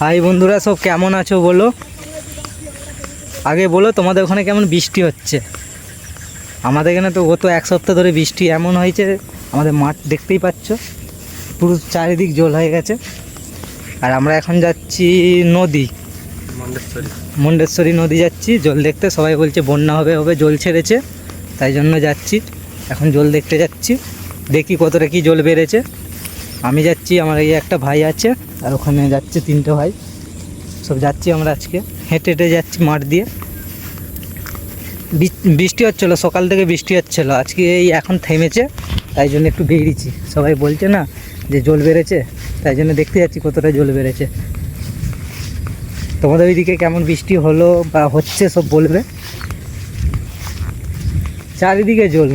High বন্ধুরা সব কেমন আছো বলো? আগে বলো তোমাদের ওখানে কেমন বৃষ্টি হচ্ছে? আমাদের এখানে তো গত এক সপ্তাহ ধরে বৃষ্টি এমন হয়েছে আমাদের মাঠ দেখতেই পাচ্ছ পুরো চারিদিক জল হয়ে গেছে। আর আমরা এখন যাচ্ছি নদী। মন্ডেশ্বরী। মুন্ডেশ্বরী নদী যাচ্ছি জল দেখতে সবাই বলছে বন্যা হবে হবে জল ছেড়েছে তাই জন্য যাচ্ছি। এখন জল দেখতে যাচ্ছি দেখি কতটা কি জল বেড়েছে। আমি যাচ্ছি, আমার এই একটা ভাই আছে, আর ওখানে যাচ্ছে তিনটে ভাই। সব যাচ্ছি আমরা আজকে। হেঁটে হেঁটে যাচ্ছি মাঠ দিয়ে। বৃষ্টি হচ্ছিল, সকাল থেকে বৃষ্টি হচ্ছিল। আজকে এই এখন থেমেছে, তাই জন্য একটু বেরিয়েছি। সবাই বলছে না যে জল বেড়েছে, তাই জন্য দেখতে যাচ্ছি কতটা জল বেড়েছে। তোমাদের ওইদিকে কেমন বৃষ্টি হলো বা হচ্ছে সব বলবে? চারিদিকে জল।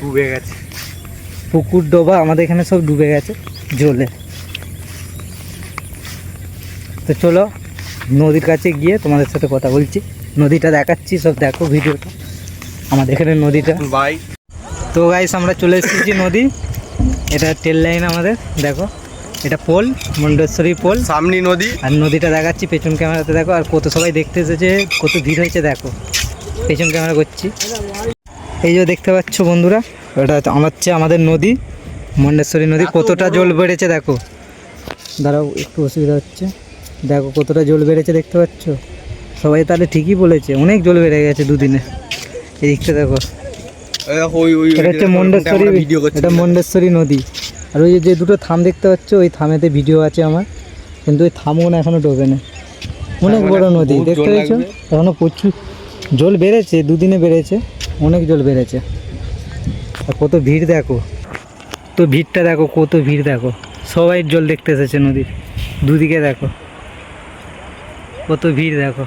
ডুবে গেছে। পুকুর ডোবা আমাদের এখানে সব ডুবে গেছে জলে। তো চলো নদীর কাছে গিয়ে তোমাদের সাথে কথা বলছি। নদীটা দেখাচ্ছি সব দেখো ভিডিওটা। আমাদের এখানে নদীটা। বাই। তো গাইস আমরা চলে এসেছি নদী। এটা ট্রেন লাইন আমাদের দেখো। এটা পোল মুন্ডেশ্বরী পোল সামনি নদী। আর নদীটা দেখাচ্ছি পেছন ক্যামেরাতে দেখো। আর কত সবাই দেখতে এসেছে কত ভিড় হয়েছে দেখো। পেছন ক্যামেরা করছি। এই যে দেখতে পাচ্ছ বন্ধুরা হচ্ছে- আমার হচ্ছে আমাদের নদী মন্ডেশ্বরী নদী কতটা জল বেড়েছে দেখো। দাঁড়াও একটু অসুবিধা হচ্ছে। দেখো কতটা জল বেড়েছে দেখতে পাচ্ছ? সবাই তাহলে ঠিকই বলেছে অনেক জল বেড়ে গেছে দুদিনে। এই দিকটা দেখো এটা হচ্ছে মন্ডেশ্বরী এটা মন্ডেশ্বরী নদী। আর ওই যে দুটো থাম দেখতে পাচ্ছ ওই থামেতে ভিডিও আছে আমার। কিন্তু ওই থামগুলো এখনও ডোবে না। অনেক মানে বড় নদী দেখতে জল পেয়েছ লাগবে। এখনও প্রচুর জল বেড়েছে দুদিনে বেড়েছে অনেক জল বেড়েছে। আর কত ভিড় দেখো। তো ভিড়টা দেখো, কত ভিড় দেখো। সবাই জল দেখতে এসেছে নদীর। দুদিকে দেখো। কত ভিড় দেখো।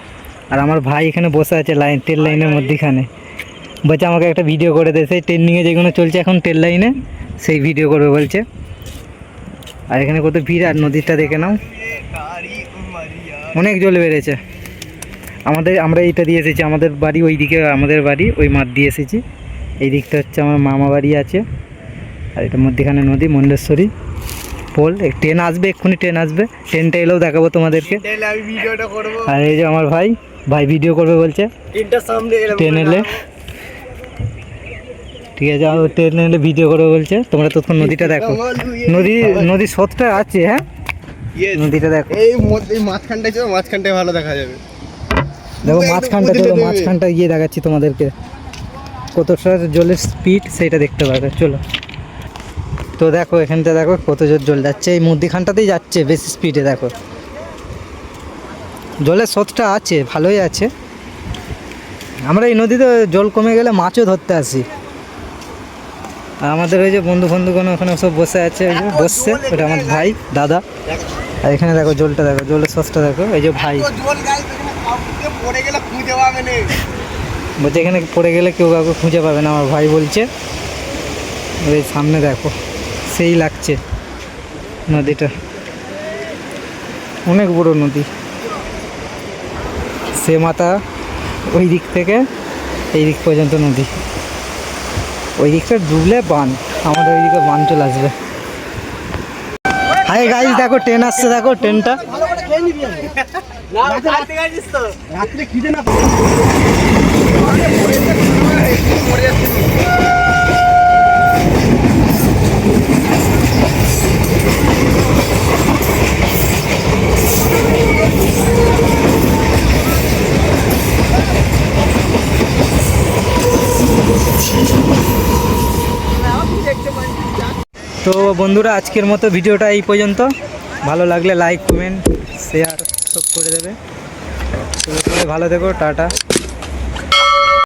আর আমার ভাই এখানে বসে আছে লাইন, ট্রেন লাইনের মধ্যেখানে। বলছে, আমাকে একটা ভিডিও করে দে। সেই ট্রেন্ডিংয়ে যেগুলো চলছে এখন ট্রেন লাইনে, সেই ভিডিও করবে বলছে। আর এখানে কত ভিড়, আর নদীটা দেখে নাও। অনেক জল বেড়েছে। আমাদের, আমরা এইটা দিয়ে এসেছি। আমাদের বাড়ি ওই দিকে আমাদের বাড়ি ওই মাঠ দিয়ে এসেছি। এই দিকটা হচ্ছে আমার মামা বাড়ি আছে। আর এটা মধ্যেখানে নদী মন্ডেশ্বরী পোল। ট্রেন আসবে এক্ষুনি ট্রেন আসবে। ট্রেনটা এলেও দেখাবো তোমাদেরকে। আর এই যে আমার ভাই ভাই ভিডিও করবে বলছে। ট্রেন এলে। ঠিক আছে আর ট্রেন এলে ভিডিও করবে বলছে। তোমরা তখন নদীটা দেখো। নদী নদীর স্রোতটা আছে হ্যাঁ? নদীটা দেখো। এই মাঝখানটায় মাঝখানটায় ভালো দেখা যাবে। দেখো মাঝখানটা চলো মাঝখানটা গিয়ে দেখাচ্ছি তোমাদেরকে। কতটা জলের স্পিড সেইটা দেখতে পাবে চলো। তো দেখো, এখানটা দেখো কত জোর জল যাচ্ছে, এই মধ্যিখানটাতেই যাচ্ছে বেশি স্পিডে দেখো। জলের স্রোতটা আছে, ভালোই আছে। আমরা এই নদীতে জল কমে গেলে মাছও ধরতে আসি। আর আমাদের ওই যে বন্ধু বন্ধুগণ ওখানে সব বসে আছে, ওই যে বসছে, ওটা আমার ভাই, দাদা। আর এখানে দেখো জলটা, দেখো, জলের স্রোতটা দেখো, এই যে ভাই। বলছে, এখানে পড়ে গেলে কেউ কাউকে খুঁজে পাবে না। আমার ভাই বলছে ওই সামনে দেখো, সেই লাগছে নদীটা। অনেক বড় নদী। সে মাথা ওই দিক থেকে এই দিক পর্যন্ত নদী। ওই দিকটা ডুবলে বান, আমাদের ওই দিকে বান চলে আসবে। হাই গাইজ দেখো, ট্রেন আসছে, দেখো, ট্রেনটা। রাত্রে খিদে না তো বন্ধুরা আজকের মতো ভিডিওটা এই পর্যন্ত। ভালো লাগলে লাইক কমেন্ট শেয়ার সব করে দেবে। ভালো থেকো টাটা।